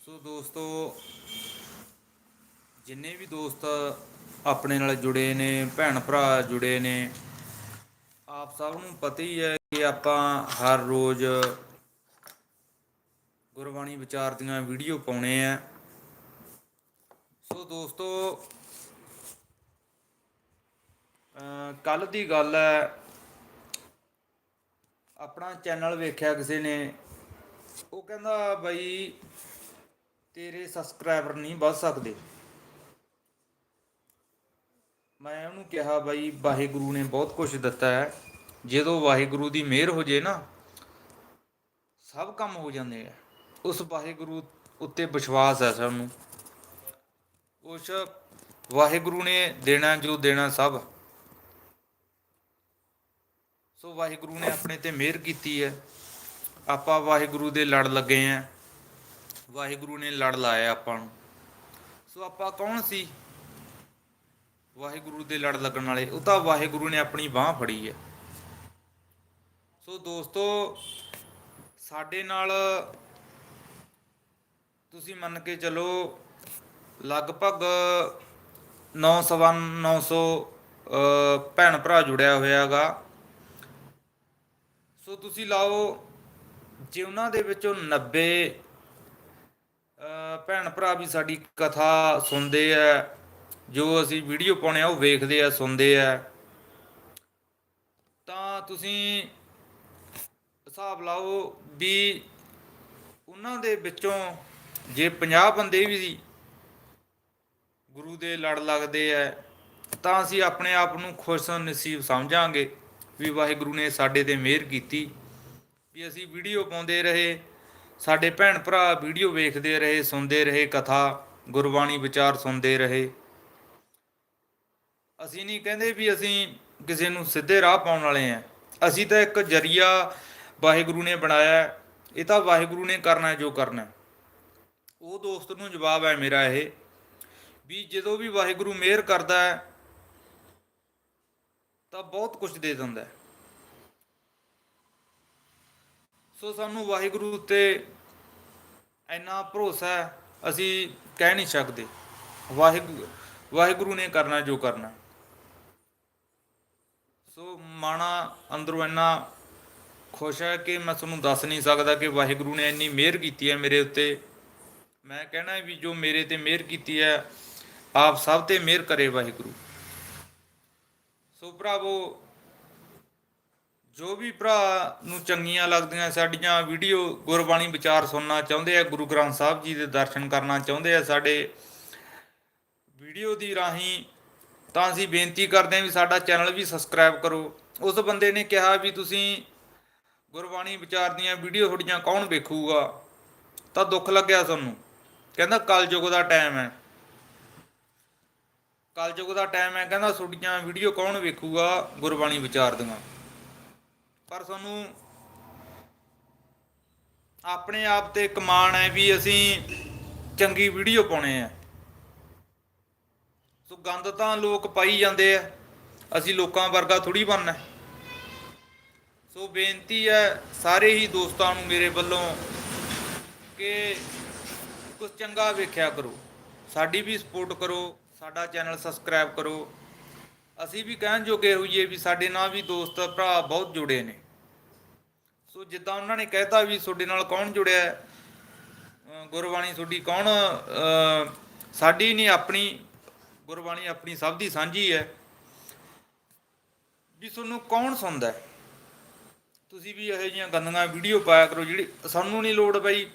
ਸੋ ਦੋਸਤੋ, ਜਿੰਨੇ ਵੀ ਦੋਸਤ ਆਪਣੇ ਨਾਲ ਜੁੜੇ ਨੇ, ਭੈਣ ਭਰਾ ਜੁੜੇ ਨੇ, ਆਪ ਸਭ ਨੂੰ ਪਤਾ ਹੀ ਹੈ ਕਿ ਆਪਾਂ ਹਰ ਰੋਜ਼ ਗੁਰਬਾਣੀ ਵਿਚਾਰ ਦੀਆਂ ਵੀਡੀਓ ਪਾਉਣੇ ਆ। ਸੋ ਦੋਸਤੋ ਕੱਲ ਦੀ ਗੱਲ ਹੈ, ਆਪਣਾ ਚੈਨਲ ਵੇਖਿਆ ਕਿਸੇ ਨੇ, ਉਹ ਕਹਿੰਦਾ ਬਈ ਤੇਰੇ ਸਬਸਕ੍ਰਾਈਬਰ ਨਹੀਂ ਵੱਧ ਸਕਦੇ। ਮੈਂ ਉਹਨੂੰ ਕਿਹਾ ਬਾਈ, ਵਾਹਿਗੁਰੂ ਨੇ ਬਹੁਤ ਕੁਝ ਦਿੱਤਾ ਹੈ। ਜਦੋਂ ਵਾਹਿਗੁਰੂ ਦੀ ਮਿਹਰ ਹੋ ਜੇ ਨਾ, ਸਭ ਕੰਮ ਹੋ ਜਾਂਦੇ ਆ। ਉਸ ਵਾਹਿਗੁਰੂ ਉੱਤੇ ਵਿਸ਼ਵਾਸ ਹੈ ਸਾਨੂੰ। ਉਸ ਵਾਹਿਗੁਰੂ ਨੇ ਦੇਣਾ ਜੋ ਦੇਣਾ ਸਭ। ਸੋ ਵਾਹਿਗੁਰੂ ਨੇ ਆਪਣੇ ਤੇ ਮਿਹਰ ਕੀਤੀ ਹੈ। ਆਪਾਂ ਵਾਹਿਗੁਰੂ ਦੇ ਲੜ ਲੱਗੇ ਆਂ ਵਾਹਿਗੁਰੂ ਨੇ ਲੜ ਲਾਇਆ ਆਪਾਂ ਨੂੰ। ਸੋ ਆਪਾਂ ਕੌਣ ਸੀ? ਵਾਹਿਗੁਰੂ ਦੇ ਲੜ ਲੱਗਣ ਵਾਲੇ। ਉਹ ਤਾਂ ਵਾਹਿਗੁਰੂ ਨੇ ਆਪਣੀ ਬਾਹ ਫੜੀ ਹੈ। ਸੋ ਦੋਸਤੋ, ਸਾਡੇ ਨਾਲ ਤੁਸੀਂ ਮੰਨ ਕੇ ਚੱਲੋ, ਲਗਭਗ 900 900 ਭੈਣ ਭਰਾ ਜੁੜਿਆ ਹੋਇਆਗਾ। ਸੋ ਤੁਸੀਂ ਲਾਓ, ਜੇ ਉਹਨਾਂ ਦੇ ਵਿੱਚੋਂ 90 ਭੈਣ ਭਰਾ ਵੀ ਸਾਡੀ ਕਥਾ ਸੁਣਦੇ ਆ, ਜੋ ਅਸੀਂ ਵੀਡੀਓ ਪਾਉਣੇ ਆ, ਉਹ ਵੇਖਦੇ ਆ, ਸੁਣਦੇ ਆ। ਤਾਂ ਤੁਸੀਂ ਹਿਸਾਬ ਲਾਓ ਵੀ ਉਹਨਾਂ ਦੇ ਵਿੱਚੋਂ ਜੇ 50 ਬੰਦੇ ਵੀ ਗੁਰੂ ਦੇ ਲੜ ਲੱਗਦੇ ਆ, ਤਾਂ ਅਸੀਂ ਆਪਣੇ ਆਪ ਨੂੰ ਖੁਸ਼ ਨਸੀਬ ਸਮਝਾਂਗੇ ਵੀ ਵਾਹਿਗੁਰੂ ਨੇ ਸਾਡੇ ਤੇ ਮਿਹਰ ਕੀਤੀ, ਵੀ ਅਸੀਂ ਵੀਡੀਓ ਪਾਉਂਦੇ ਰਹੇ ਸਾਡੇ ਭੈਣ ਭਰਾ ਵੀਡੀਓ ਵੇਖਦੇ ਰਹੇ, ਸੁਣਦੇ ਰਹੇ, ਕਥਾ, ਗੁਰਬਾਣੀ ਵਿਚਾਰ ਸੁਣਦੇ ਰਹੇ। ਅਸੀਂ ਨਹੀਂ ਕਹਿੰਦੇ ਵੀ ਅਸੀਂ ਕਿਸੇ ਨੂੰ ਸਿੱਧੇ ਰਾਹ ਪਾਉਣ ਵਾਲੇ ਆ ਅਸੀਂ ਤਾਂ ਇੱਕ ਜਰੀਆ ਵਾਹਿਗੁਰੂ ਨੇ ਬਣਾਇਆ ਇਹ ਤਾਂ ਵਾਹਿਗੁਰੂ ਨੇ ਕਰਨਾ ਜੋ ਕਰਨਾ ਉਹ ਦੋਸਤ ਨੂੰ ਜਵਾਬ ਹੈ ਮੇਰਾ ਇਹ ਵੀ ਜਦੋਂ ਵੀ ਵਾਹਿਗੁਰੂ ਮਿਹਰ ਕਰਦਾ ਹੈ, ਤਾਂ ਬਹੁਤ ਕੁਝ ਦੇ ਦਿੰਦਾ ਹੈ। ਸੋ ਸਾਨੂੰ ਵਾਹਿਗੁਰੂ ਉੱਤੇ ਇੰਨਾ ਭਰੋਸਾ ਹੈ, ਅਸੀਂ ਕਹਿ ਨਹੀਂ ਸਕਦੇ। ਵਾਹਿਗੁਰੂ ਵਾਹਿਗੁਰੂ ਨੇ ਕਰਨਾ ਜੋ ਕਰਨਾ। ਸੋ ਮਾਣਾ ਅੰਦਰੋਂ ਇੰਨਾ ਖੁਸ਼ ਹੈ ਕਿ ਮੈਂ ਤੁਹਾਨੂੰ ਦੱਸ ਨਹੀਂ ਸਕਦਾ ਕਿ ਵਾਹਿਗੁਰੂ ਨੇ ਇੰਨੀ ਮਿਹਰ ਕੀਤੀ ਹੈ ਮੇਰੇ ਉੱਤੇ। ਮੈਂ ਕਹਿਣਾ ਵੀ ਜੋ ਮੇਰੇ ਤੇ ਮਿਹਰ ਕੀਤੀ ਹੈ, ਆਪ ਸਭ ਤੇ ਮਿਹਰ ਕਰੇ ਵਾਹਿਗੁਰੂ। ਸੋ ਭਰਾਵੋ ਜੋ ਵੀ ਭਰਾ ਨੂੰ ਚੰਗੀਆਂ ਲੱਗਦੀਆਂ, ਸਾਡੀਆਂ ਵੀਡੀਓ ਗੁਰਬਾਣੀ ਵਿਚਾਰ ਸੁਣਨਾ ਚਾਹੁੰਦੇ ਆ, ਗੁਰੂ ਗ੍ਰੰਥ ਸਾਹਿਬ ਜੀ ਦੇ ਦਰਸ਼ਨ ਕਰਨਾ ਚਾਹੁੰਦੇ ਆ, ਸਾਡੇ ਵੀਡੀਓ ਦੀ ਰਾਹੀਂ ਤਾਂ ਅਸੀਂ ਬੇਨਤੀ ਕਰਦੇ ਹਾਂ ਵੀ ਸਾਡਾ ਚੈਨਲ ਵੀ ਸਬਸਕ੍ਰਾਈਬ ਕਰੋ। ਉਸ ਬੰਦੇ ਨੇ ਕਿਹਾ ਵੀ ਤੁਸੀਂ ਗੁਰਬਾਣੀ ਵਿਚਾਰ ਦੀਆਂ ਵੀਡੀਓ ਤੁਹਾਡੀਆਂ ਕੌਣ ਵੇਖੂਗਾ? ਤਾਂ ਦੁੱਖ ਲੱਗਿਆ ਤੁਹਾਨੂੰ ਕਹਿੰਦਾ, ਕਲਯੁਗ ਦਾ ਟਾਈਮ ਹੈ। ਕਲਯੁਗ ਦਾ ਟਾਈਮ ਹੈ। ਕਹਿੰਦਾ, ਤੁਹਾਡੀਆਂ ਵੀਡੀਓ ਕੌਣ ਵੇਖੂਗਾ ਗੁਰਬਾਣੀ ਵਿਚਾਰ ਦੀਆਂ? ਪਰ ਸਾਨੂੰ ਆਪਣੇ ਆਪ ਤੇ ਕਮਾਨ ਹੈ ਵੀ ਅਸੀਂ ਚੰਗੀ ਵੀਡੀਓ ਪਾਉਣੇ ਆ। ਸੋ ਗੰਦ ਤਾਂ ਲੋਕ ਪਾਈ ਜਾਂਦੇ ਆ। ਅਸੀਂ ਲੋਕਾਂ ਵਰਗਾ ਥੋੜੀ ਬਣਨਾ। ਸੋ ਬੇਨਤੀ ਹੈ ਸਾਰੇ ਹੀ ਦੋਸਤਾਂ ਨੂੰ ਮੇਰੇ ਵੱਲੋਂ ਕਿ ਕੁਝ ਚੰਗਾ ਵੇਖਿਆ ਕਰੋ। ਸਾਡੀ ਵੀ ਸਪੋਰਟ ਕਰੋ, ਸਾਡਾ ਚੈਨਲ ਸਬਸਕ੍ਰਾਈਬ ਕਰੋ। ਅਸੀਂ ਵੀ ਕਹਿਣ ਜੋਗੇ ਹੋਈਏ ਵੀ ਸਾਡੇ ਨਾਲ ਵੀ ਦੋਸਤ, ਭਰਾ ਬਹੁਤ ਜੁੜੇ ਨੇ। ਸੋ ਜਿੱਦਾਂ ਉਹਨਾਂ ਨੇ ਕਹਿਤਾ ਵੀ ਤੁਹਾਡੇ ਨਾਲ ਕੌਣ ਜੁੜਿਆ ਗੁਰਬਾਣੀ ਤੁਹਾਡੀ ਕੌਣ ਸਾਡੀ ਨਹੀਂ, ਆਪਣੀ ਗੁਰਬਾਣੀ ਆਪਣੀ ਸਭ ਦੀ ਸਾਂਝੀ ਹੈ। ਵੀ ਤੁਹਾਨੂੰ ਕੌਣ ਸੁਣਦਾ ਤੁਸੀਂ ਵੀ ਇਹੋ ਜਿਹੀਆਂ ਗੰਦੀਆਂ ਵੀਡੀਓ ਪਾਇਆ ਕਰੋ ਜਿਹੜੀ ਸਾਨੂੰ ਨਹੀਂ ਲੋੜ ਪਈ।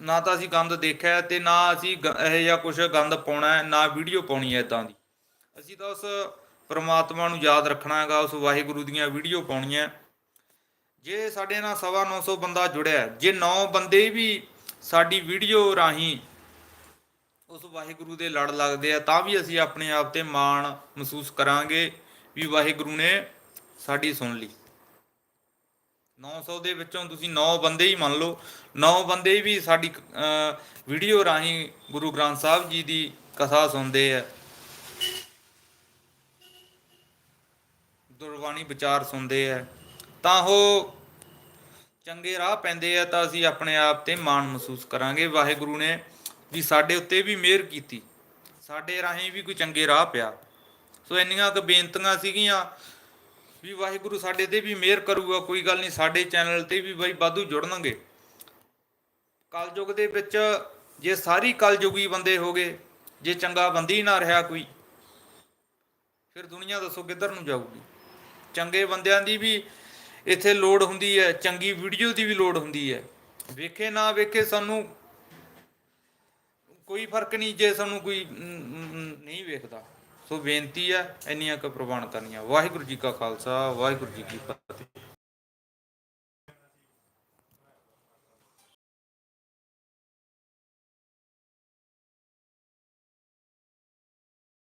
ਨਾ ਤਾਂ ਅਸੀਂ ਗੰਦ ਦੇਖਿਆ ਹੈ ਤੇ ਨਾ ਅਸੀਂ ਗ- ਇਹੋ ਜਿਹਾ ਕੁਝ ਗੰਦ ਪਾਉਣਾ ਹੈ, ਨਾ ਵੀਡੀਓ ਪਾਉਣੀ ਹੈ ਇਦਾਂ ਦੀ। ਅਸੀਂ ਤਾਂ ਉਸ ਪਰਮਾਤਮਾ ਨੂੰ ਯਾਦ ਰੱਖਣਾ ਹੈਗਾ, ਉਸ ਵਾਹਿਗੁਰੂ ਦੀਆਂ ਵੀਡੀਓ ਪਾਉਣੀਆਂ। ਜੇ ਸਾਡੇ ਨਾਲ ਸਵਾ 900 ਬੰਦਾ ਜੁੜਿਆ ਜੇ 9 ਬੰਦੇ ਵੀ ਸਾਡੀ ਵੀਡੀਓ ਰਾਹੀਂ ਉਸ ਵਾਹਿਗੁਰੂ ਦੇ ਲੜ ਲੱਗਦੇ ਆ, ਤਾਂ ਵੀ ਅਸੀਂ ਆਪਣੇ ਆਪ ਤੇ ਮਾਣ ਮਹਿਸੂਸ ਕਰਾਂਗੇ ਵੀ ਵਾਹਿਗੁਰੂ ਨੇ ਸਾਡੀ ਸੁਣ ਲਈ। 900 ਦੇ ਵਿੱਚੋਂ ਤੁਸੀਂ 9 ਬੰਦੇ ਹੀ ਮੰਨ ਲਓ। 9 ਬੰਦੇ ਵੀ ਸਾਡੀ ਵੀਡੀਓ ਰਾਹੀਂ ਗੁਰੂ ਗ੍ਰੰਥ ਸਾਹਿਬ ਜੀ ਦੀ ਕਥਾ ਸੁਣਦੇ ਆ। ਗੁਰਬਾਣੀ ਵਿਚਾਰ ਸੁਣਦੇ ਆ, ਤਾਂ ਉਹ ਚੰਗੇ ਰਾਹ ਪੈਂਦੇ ਆ, ਤਾਂ ਅਸੀਂ ਆਪਣੇ ਆਪ ਤੇ ਮਾਣ ਮਹਿਸੂਸ ਕਰਾਂਗੇ। ਵਾਹਿਗੁਰੂ ਨੇ ਵੀ ਸਾਡੇ ਉੱਤੇ ਵੀ ਮਿਹਰ ਕੀਤੀ, ਸਾਡੇ ਰਾਹੀਂ ਵੀ ਕੋਈ ਚੰਗੇ ਰਾਹ ਪਿਆ। ਸੋ ਇੰਨੀਆਂ ਕੁ ਬੇਨਤੀਆਂ ਸੀਗੀਆਂ ਵੀ ਵਾਹਿਗੁਰੂ ਸਾਡੇ ਤੇ ਵੀ ਮਿਹਰ ਕਰੂਗਾ, ਕੋਈ ਗੱਲ ਨਹੀਂ, ਸਾਡੇ ਚੈਨਲ ਤੇ ਵੀ ਬਈ ਵਾਧੂ ਜੁੜਨਗੇ। ਕਲਯੁਗ ਦੇ ਵਿੱਚ ਜੇ ਸਾਰੀ ਕਲਯੁਗੀ ਬੰਦੇ ਹੋ ਗਏ, ਜੇ ਚੰਗਾ ਬੰਦੀ ਨਾ ਰਿਹਾ ਕੋਈ, ਫਿਰ ਦੁਨੀਆ ਦੱਸੋ ਕਿੱਧਰ ਨੂੰ ਜਾਊਗੀ? ਚੰਗੇ ਬੰਦਿਆਂ ਦੀ ਵੀ ਇੱਥੇ ਲੋੜ ਹੁੰਦੀ ਹੈ, ਚੰਗੀ ਵੀਡੀਓ ਦੀ ਵੀ ਲੋੜ ਹੁੰਦੀ ਹੈ। ਵੇਖੇ ਨਾ ਵੇਖੇ ਸਾਨੂੰ ਕੋਈ ਫ਼ਰਕ ਨਹੀਂ ਜੇ ਸਾਨੂੰ ਕੋਈ ਨਹੀਂ ਵੇਖਦਾ। ਸੋ ਬੇਨਤੀ ਹੈ, ਇੰਨੀਆਂ ਕੁ ਪ੍ਰਵਾਨ ਕਰਨੀਆਂ ਵਾਹਿਗੁਰੂ ਜੀ ਕਾ ਖਾਲਸਾ, ਵਾਹਿਗੁਰੂ ਜੀ ਕੀ ਫਤਿਹ।